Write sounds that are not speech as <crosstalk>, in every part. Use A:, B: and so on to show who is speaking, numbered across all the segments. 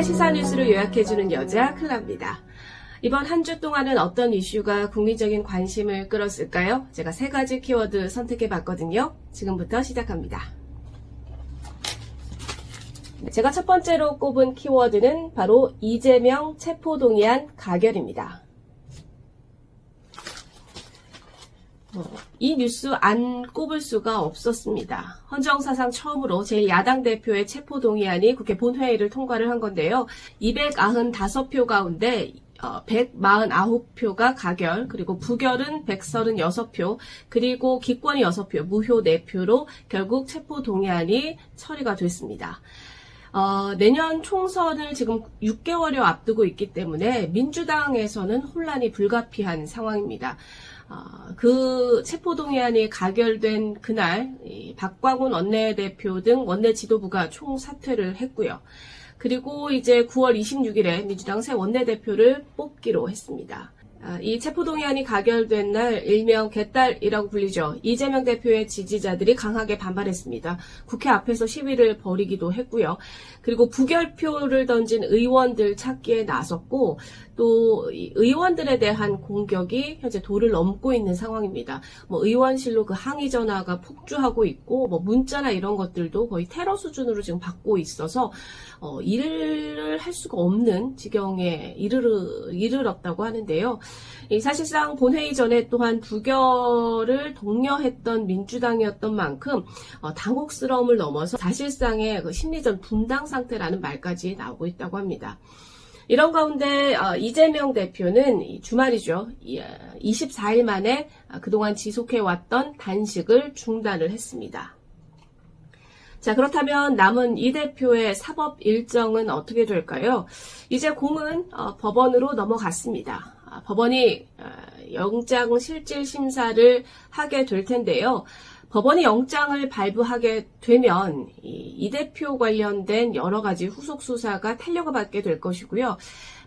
A: 9분의 시사 뉴스를 요약해주는 여자 클라입니다. 이번 한 주 동안은 어떤 이슈가 국민적인 관심을 끌었을까요? 제가 세 가지 키워드 선택해 봤거든요. 지금부터 시작합니다. 제가 첫 번째로 꼽은 키워드는 바로 이재명 체포동의안 가결입니다. 어, 이 뉴스 안 꼽을 수가 없었습니다. 헌정사상 처음으로 제1야당 대표의 체포동의안이 국회 본회의를 통과를 한 건데요. 295표 가운데 149표가 가결, 그리고 부결은 136표, 그리고 기권이 6표, 무효 4표로 결국 체포동의안이 처리가 됐습니다. 어, 내년 총선을 지금 6개월여 앞두고 있기 때문에 민주당에서는 혼란이 불가피한 상황입니다. 어, 그 체포동의안이 가결된 그날 박광훈 원내대표 등 원내 지도부가 총 사퇴를 했고요. 그리고 이제 9월 26일에 민주당 새 원내대표를 뽑기로 했습니다. 아, 이 체포동의안이 가결된 날 일명 개딸이라고 불리죠. 이재명 대표의 지지자들이 강하게 반발했습니다. 국회 앞에서 시위를 벌이기도 했고요. 그리고 부결표를 던진 의원들 찾기에 나섰고 또 의원들에 대한 공격이 현재 도를 넘고 있는 상황입니다. 뭐 의원실로 그 항의 전화가 폭주하고 있고 뭐 문자나 이런 것들도 거의 테러 수준으로 지금 받고 있어서 어, 일을 할 수가 없는 지경에 이르르 이르렀다고 하는데요. 사실상 본회의 전에 또한 부결을 독려했던 민주당이었던 만큼 어, 당혹스러움을 넘어서 사실상의 그 심리전 분당 상태라는 말까지 나오고 있다고 합니다. 이런 가운데 어, 이재명 대표는 주말이죠. 24일 어, 만에 그동안 지속해왔던 단식을 중단을 했습니다. 자, 그렇다면 남은 이 대표의 사법 일정은 어떻게 될까요? 이제 공은 법원으로 넘어갔습니다. 아, 법원이 영장 실질 심사를 하게 될 텐데요. 법원이 영장을 발부하게 되면 이, 이 대표 관련된 여러 가지 후속 수사가 탄력을 받게 될 것이고요.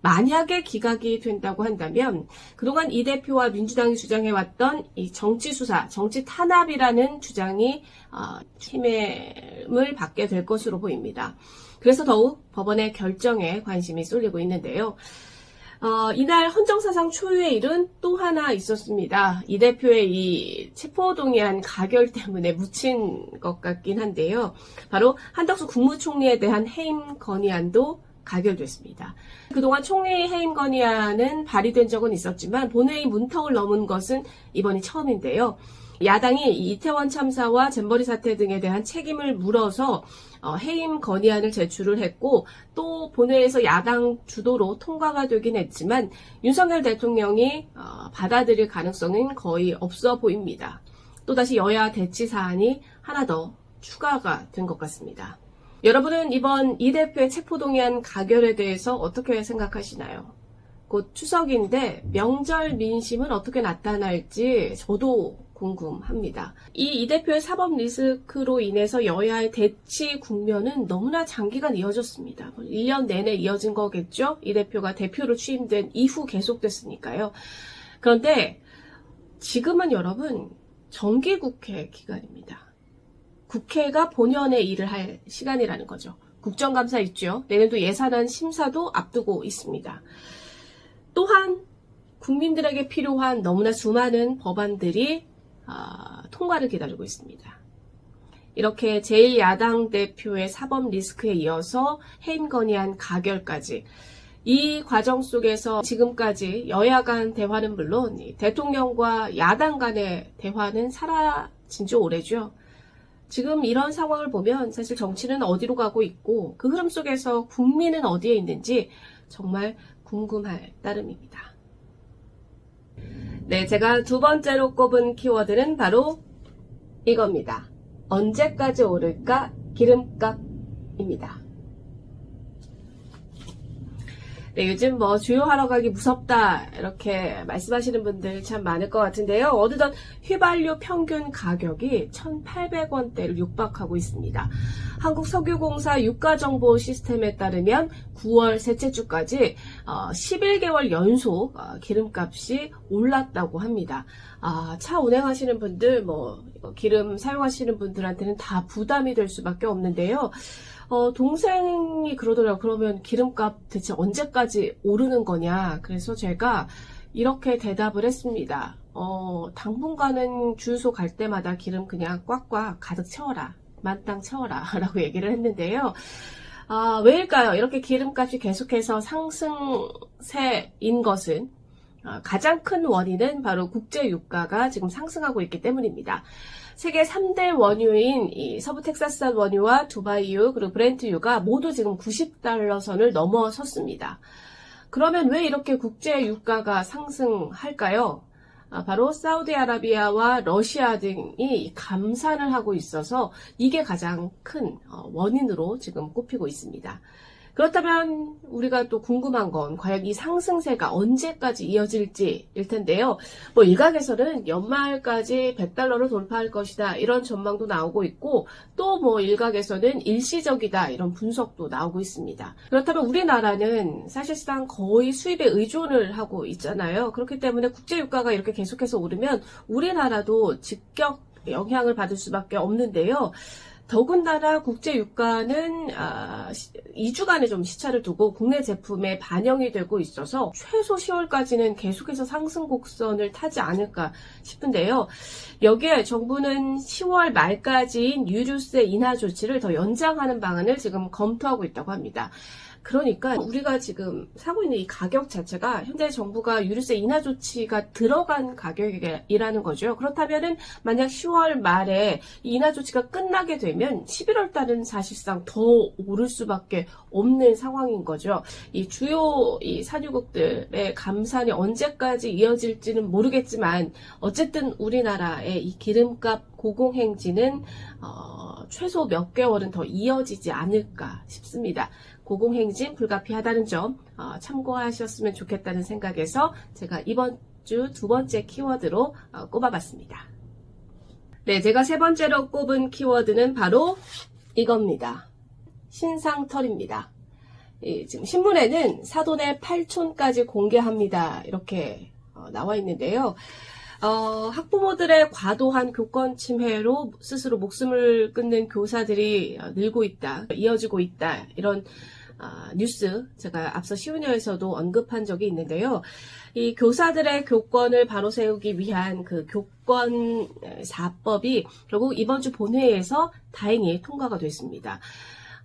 A: 만약에 기각이 된다고 한다면 그동안 이 대표와 민주당이 주장해왔던 이 정치 수사, 정치 탄압이라는 주장이 어, 힘을 받게 될 것으로 보입니다. 그래서 더욱 법원의 결정에 관심이 쏠리고 있는데요. 어, 이날 헌정사상 초유의 일은 또 하나 있었습니다. 이 대표의 이 체포동의안 가결 때문에 묻힌 것 같긴 한데요. 바로 한덕수 국무총리에 대한 해임 건의안도 가결됐습니다. 그동안 총리 해임 건의안은 발의된 적은 있었지만 본회의 문턱을 넘은 것은 이번이 처음인데요. 야당이 이태원 참사와 잼버리 사태 등에 대한 책임을 물어서 어, 해임 건의안을 제출을 했고 또 본회의에서 야당 주도로 통과가 되긴 했지만 윤석열 대통령이 어, 받아들일 가능성은 거의 없어 보입니다. 또다시 여야 대치 사안이 하나 더 추가가 된 것 같습니다. 여러분은 이번 이 대표의 체포동의안 가결에 대해서 어떻게 생각하시나요? 곧 추석인데 명절 민심은 어떻게 나타날지 저도 궁금합니다. 이 이 대표의 사법 리스크로 인해서 여야의 대치 국면은 너무나 장기간 이어졌습니다. 1년 내내 이어진 거겠죠? 이 대표가 대표로 취임된 이후 계속됐으니까요. 그런데 지금은 여러분 정기국회 기간입니다. 국회가 본연의 일을 할 시간이라는 거죠. 국정감사 있죠. 내년도 예산안 심사도 앞두고 있습니다. 또한 국민들에게 필요한 너무나 수많은 법안들이 어, 통과를 기다리고 있습니다. 이렇게 제1야당 대표의 사법 리스크에 이어서 해임 건의안 가결까지 이 과정 속에서 지금까지 여야 간 대화는 물론 대통령과 야당 간의 대화는 사라진 지 오래죠. 지금 이런 상황을 보면 사실 정치는 어디로 가고 있고 그 흐름 속에서 국민은 어디에 있는지 정말 궁금할 따름입니다. 네, 제가 두 번째로 꼽은 키워드는 바로 이겁니다. 언제까지 오를까 기름값입니다. 네, 요즘 뭐 주유하러 가기 무섭다 이렇게 말씀하시는 분들 참 많을 것 같은데요. 어느덧 휘발유 평균 가격이 1,800원대를 육박하고 있습니다. 한국석유공사 유가정보 시스템에 따르면 9월 셋째 주까지 11개월 어, 연속 어, 기름값이 올랐다고 합니다. 아, 차 운행하시는 분들, 뭐 기름 사용하시는 분들한테는 다 부담이 될 수밖에 없는데요. 어, 동생이 그러더라고요. 그러면 기름값 대체 언제까지 오르는 거냐. 그래서 제가 이렇게 대답을 했습니다. 어, 당분간은 주유소 갈 때마다 기름 그냥 꽉꽉 가득 채워라. 만땅 채워라. <laughs> 라고 얘기를 했는데요. 아, 왜일까요? 이렇게 기름값이 계속해서 상승세인 것은 아, 가장 큰 원인은 바로 국제 유가가 지금 상승하고 있기 때문입니다. 세계 3대 원유인 이 서부 텍사스산 원유와 두바이유 그리고 브렌트유가 모두 지금 90달러 선을 넘어섰습니다. 그러면 왜 이렇게 국제 유가가 상승할까요? 아, 바로 사우디아라비아와 러시아 등이 감산을 하고 있어서 이게 가장 큰 어, 원인으로 지금 꼽히고 있습니다. 그렇다면 우리가 또 궁금한 건 과연 이 상승세가 언제까지 이어질지 일 텐데요. 뭐 일각에서는 연말까지 100달러를 돌파할 것이다 이런 전망도 나오고 있고 또 뭐 일각에서는 일시적이다 이런 분석도 나오고 있습니다. 그렇다면 우리나라는 사실상 거의 수입에 의존을 하고 있잖아요. 그렇기 때문에 국제 유가가 이렇게 계속해서 오르면 우리나라도 직격 영향을 받을 수밖에 없는데요. 더군다나 국제 유가는 아, 2주간의 좀 시차를 두고 국내 제품에 반영이 되고 있어서 최소 10월까지는 계속해서 상승 곡선을 타지 않을까 싶은데요. 여기에 정부는 10월 말까지인 유류세 인하 조치를 더 연장하는 방안을 지금 검토하고 있다고 합니다. 그러니까 우리가 지금 사고 있는 이 가격 자체가 현재 정부가 유류세 인하 조치가 들어간 가격이라는 거죠. 그렇다면은 만약 10월 말에 이 인하 조치가 끝나게 되면 11월 달은 사실상 더 오를 수밖에 없는 상황인 거죠. 이 주요 이 산유국들의 감산이 언제까지 이어질지는 모르겠지만 어쨌든 우리나라의 이 기름값 고공행진은 어, 최소 몇 개월은 더 이어지지 않을까 싶습니다. 고공행진 불가피하다는 점 어, 참고하셨으면 좋겠다는 생각에서 제가 이번 주 두 번째 키워드로 어, 꼽아봤습니다. 네, 제가 세 번째로 꼽은 키워드는 바로 이겁니다. 신상털입니다. 이, 지금 신문에는 사돈의 8촌까지 공개합니다. 이렇게 어, 나와 있는데요. 어, 학부모들의 과도한 교권 침해로 스스로 목숨을 끊는 교사들이 어, 늘고 있다, 이어지고 있다, 이런 아, 뉴스 제가 앞서 시우녀에서도 언급한 적이 있는데요. 이 교사들의 교권을 바로 세우기 위한 그 교권 4법이 결국 이번 주 본회의에서 다행히 통과가 됐습니다.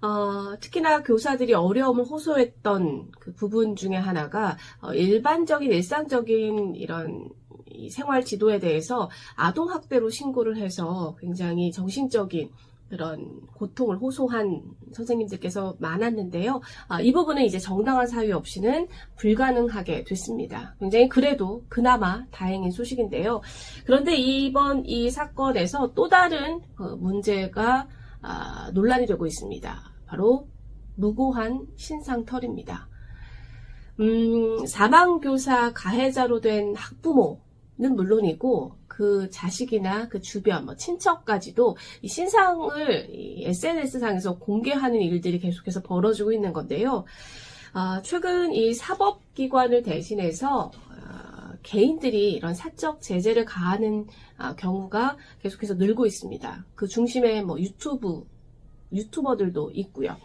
A: 어, 특히나 교사들이 어려움을 호소했던 그 부분 중에 하나가 어, 일반적인 일상적인 이런 이 생활 지도에 대해서 아동학대로 신고를 해서 굉장히 정신적인 그런 고통을 호소한 선생님들께서 많았는데요. 아, 이 부분은 이제 정당한 사유 없이는 불가능하게 됐습니다. 굉장히 그래도 그나마 다행인 소식인데요. 그런데 이번 이 사건에서 또 다른 그 문제가 아, 논란이 되고 있습니다. 바로 무고한 신상털입니다. 음, 사망교사 가해자로 된 학부모 는 물론이고 그 자식이나 그 주변, 뭐 친척까지도 이 신상을 이 SNS상에서 공개하는 일들이 계속해서 벌어지고 있는 건데요. 아, 최근 이 사법기관을 대신해서 아, 개인들이 이런 사적 제재를 가하는 아, 경우가 계속해서 늘고 있습니다. 그 중심에 뭐 유튜브, 유튜버들도 있고요.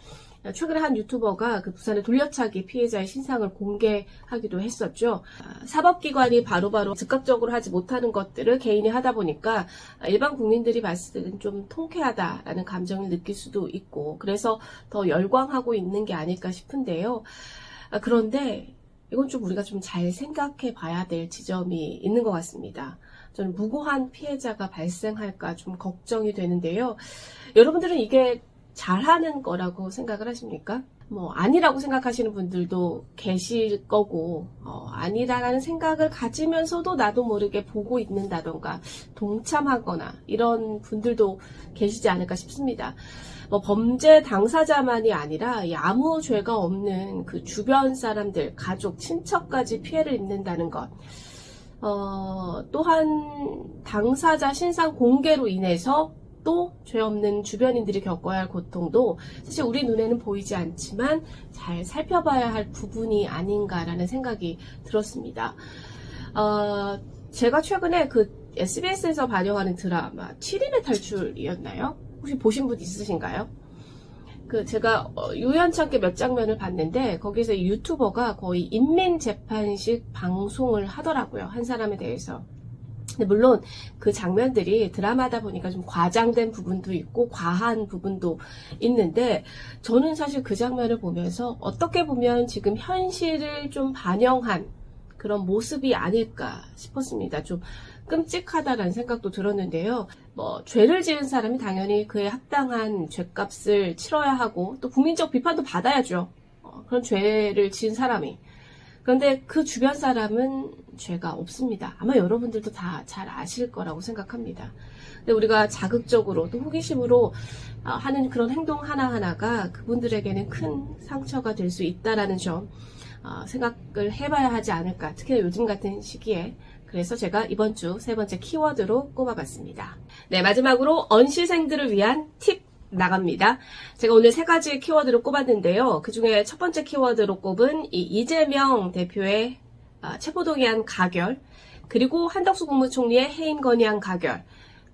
A: 최근에 한 유튜버가 그 부산의 돌려차기 피해자의 신상을 공개하기도 했었죠. 아, 사법기관이 바로바로 즉각적으로 하지 못하는 것들을 개인이 하다 보니까 일반 국민들이 봤을 때는 좀 통쾌하다라는 감정을 느낄 수도 있고 그래서 더 열광하고 있는 게 아닐까 싶은데요. 아, 그런데 이건 좀 우리가 좀 잘 생각해 봐야 될 지점이 있는 것 같습니다. 저는 무고한 피해자가 발생할까 좀 걱정이 되는데요. 여러분들은 이게 잘하는 거라고 생각을 하십니까? 뭐 아니라고 생각하시는 분들도 계실 거고 어, 아니다라는 생각을 가지면서도 나도 모르게 보고 있는다던가 동참하거나 이런 분들도 계시지 않을까 싶습니다. 뭐 범죄 당사자만이 아니라 아무 죄가 없는 그 주변 사람들, 가족, 친척까지 피해를 입는다는 것. 어, 또한 당사자 신상 공개로 인해서 또 죄 없는 주변인들이 겪어야 할 고통도 사실 우리 눈에는 보이지 않지만 잘 살펴봐야 할 부분이 아닌가라는 생각이 들었습니다. 어, 제가 최근에 그 SBS에서 반영하는 드라마 7인의 탈출이었나요? 혹시 보신 분 있으신가요? 그 제가 어, 우연찮게 몇 장면을 봤는데 거기서 이 유튜버가 거의 인민 재판식 방송을 하더라고요. 한 사람에 대해서. 근데 물론 그 장면들이 드라마다 보니까 좀 과장된 부분도 있고 과한 부분도 있는데 저는 사실 그 장면을 보면서 어떻게 보면 지금 현실을 좀 반영한 그런 모습이 아닐까 싶었습니다. 좀 끔찍하다라는 생각도 들었는데요. 뭐 죄를 지은 사람이 당연히 그에 합당한 죄값을 치러야 하고 또 국민적 비판도 받아야죠. 어, 그런 죄를 지은 사람이. 그런데 그 주변 사람은 죄가 없습니다. 아마 여러분들도 다 잘 아실 거라고 생각합니다. 근데 우리가 자극적으로 또 호기심으로 아, 하는 그런 행동 하나하나가 그분들에게는 큰 상처가 될 수 있다라는 점 어, 생각을 해봐야 하지 않을까. 특히나 요즘 같은 시기에. 그래서 제가 이번 주 세 번째 키워드로 꼽아봤습니다. 네, 마지막으로 언시생들을 위한 팁 나갑니다. 제가 오늘 세 가지 키워드를 꼽았는데요. 그 중에 첫 번째 키워드로 꼽은 이 이재명 대표의 아, 체포동의안 가결, 그리고 한덕수 국무총리의 해임 건의안 가결.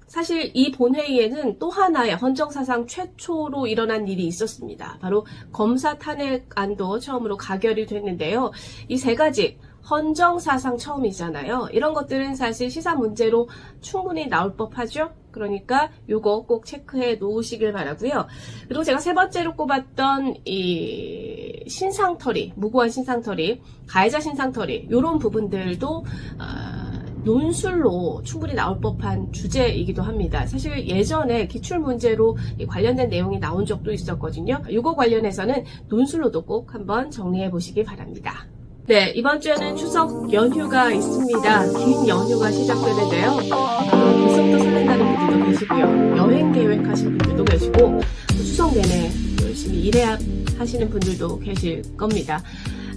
A: 사실 이 본회의에는 또 하나의 헌정사상 최초로 일어난 일이 있었습니다. 바로 검사 탄핵안도 처음으로 가결이 됐는데요. 이 세 가지 헌정 사상 처음이잖아요. 이런 것들은 사실 시사 문제로 충분히 나올 법하죠. 그러니까 요거 꼭 체크해 놓으시길 바라고요. 그리고 제가 세 번째로 꼽았던 이 신상털이, 무고한 신상털이, 가해자 신상털이 이런 부분들도 아, 논술로 충분히 나올 법한 주제이기도 합니다. 사실 예전에 기출 문제로 이 관련된 내용이 나온 적도 있었거든요. 이거 관련해서는 논술로도 꼭 한번 정리해 보시기 바랍니다. 네, 이번 주에는 추석 연휴가 있습니다. 긴 연휴가 시작되는데요. 아, 벌써부터 설렌다는 분들도 계시고요. 여행 계획하시는 분들도 계시고, 또 추석 내내 열심히 일해야 하시는 분들도 계실 겁니다.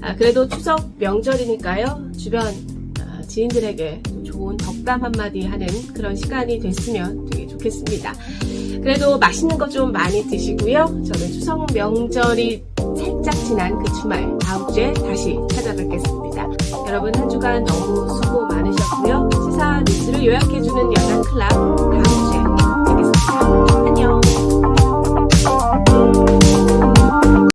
A: 아, 그래도 추석 명절이니까요. 주변 아, 지인들에게 또 좋은 덕담 한마디 하는 그런 시간이 됐으면 되게 좋겠습니다. 그래도 맛있는 거 좀 많이 드시고요. 저는 추석 명절이 살짝 지난 그 주말 다음 주에 다시 찾아뵙겠습니다. 여러분 한 주간 너무 수고 많으셨고요. 시사 뉴스를 요약해주는 여자 클럽 다음 주에 뵙겠습니다. 안녕.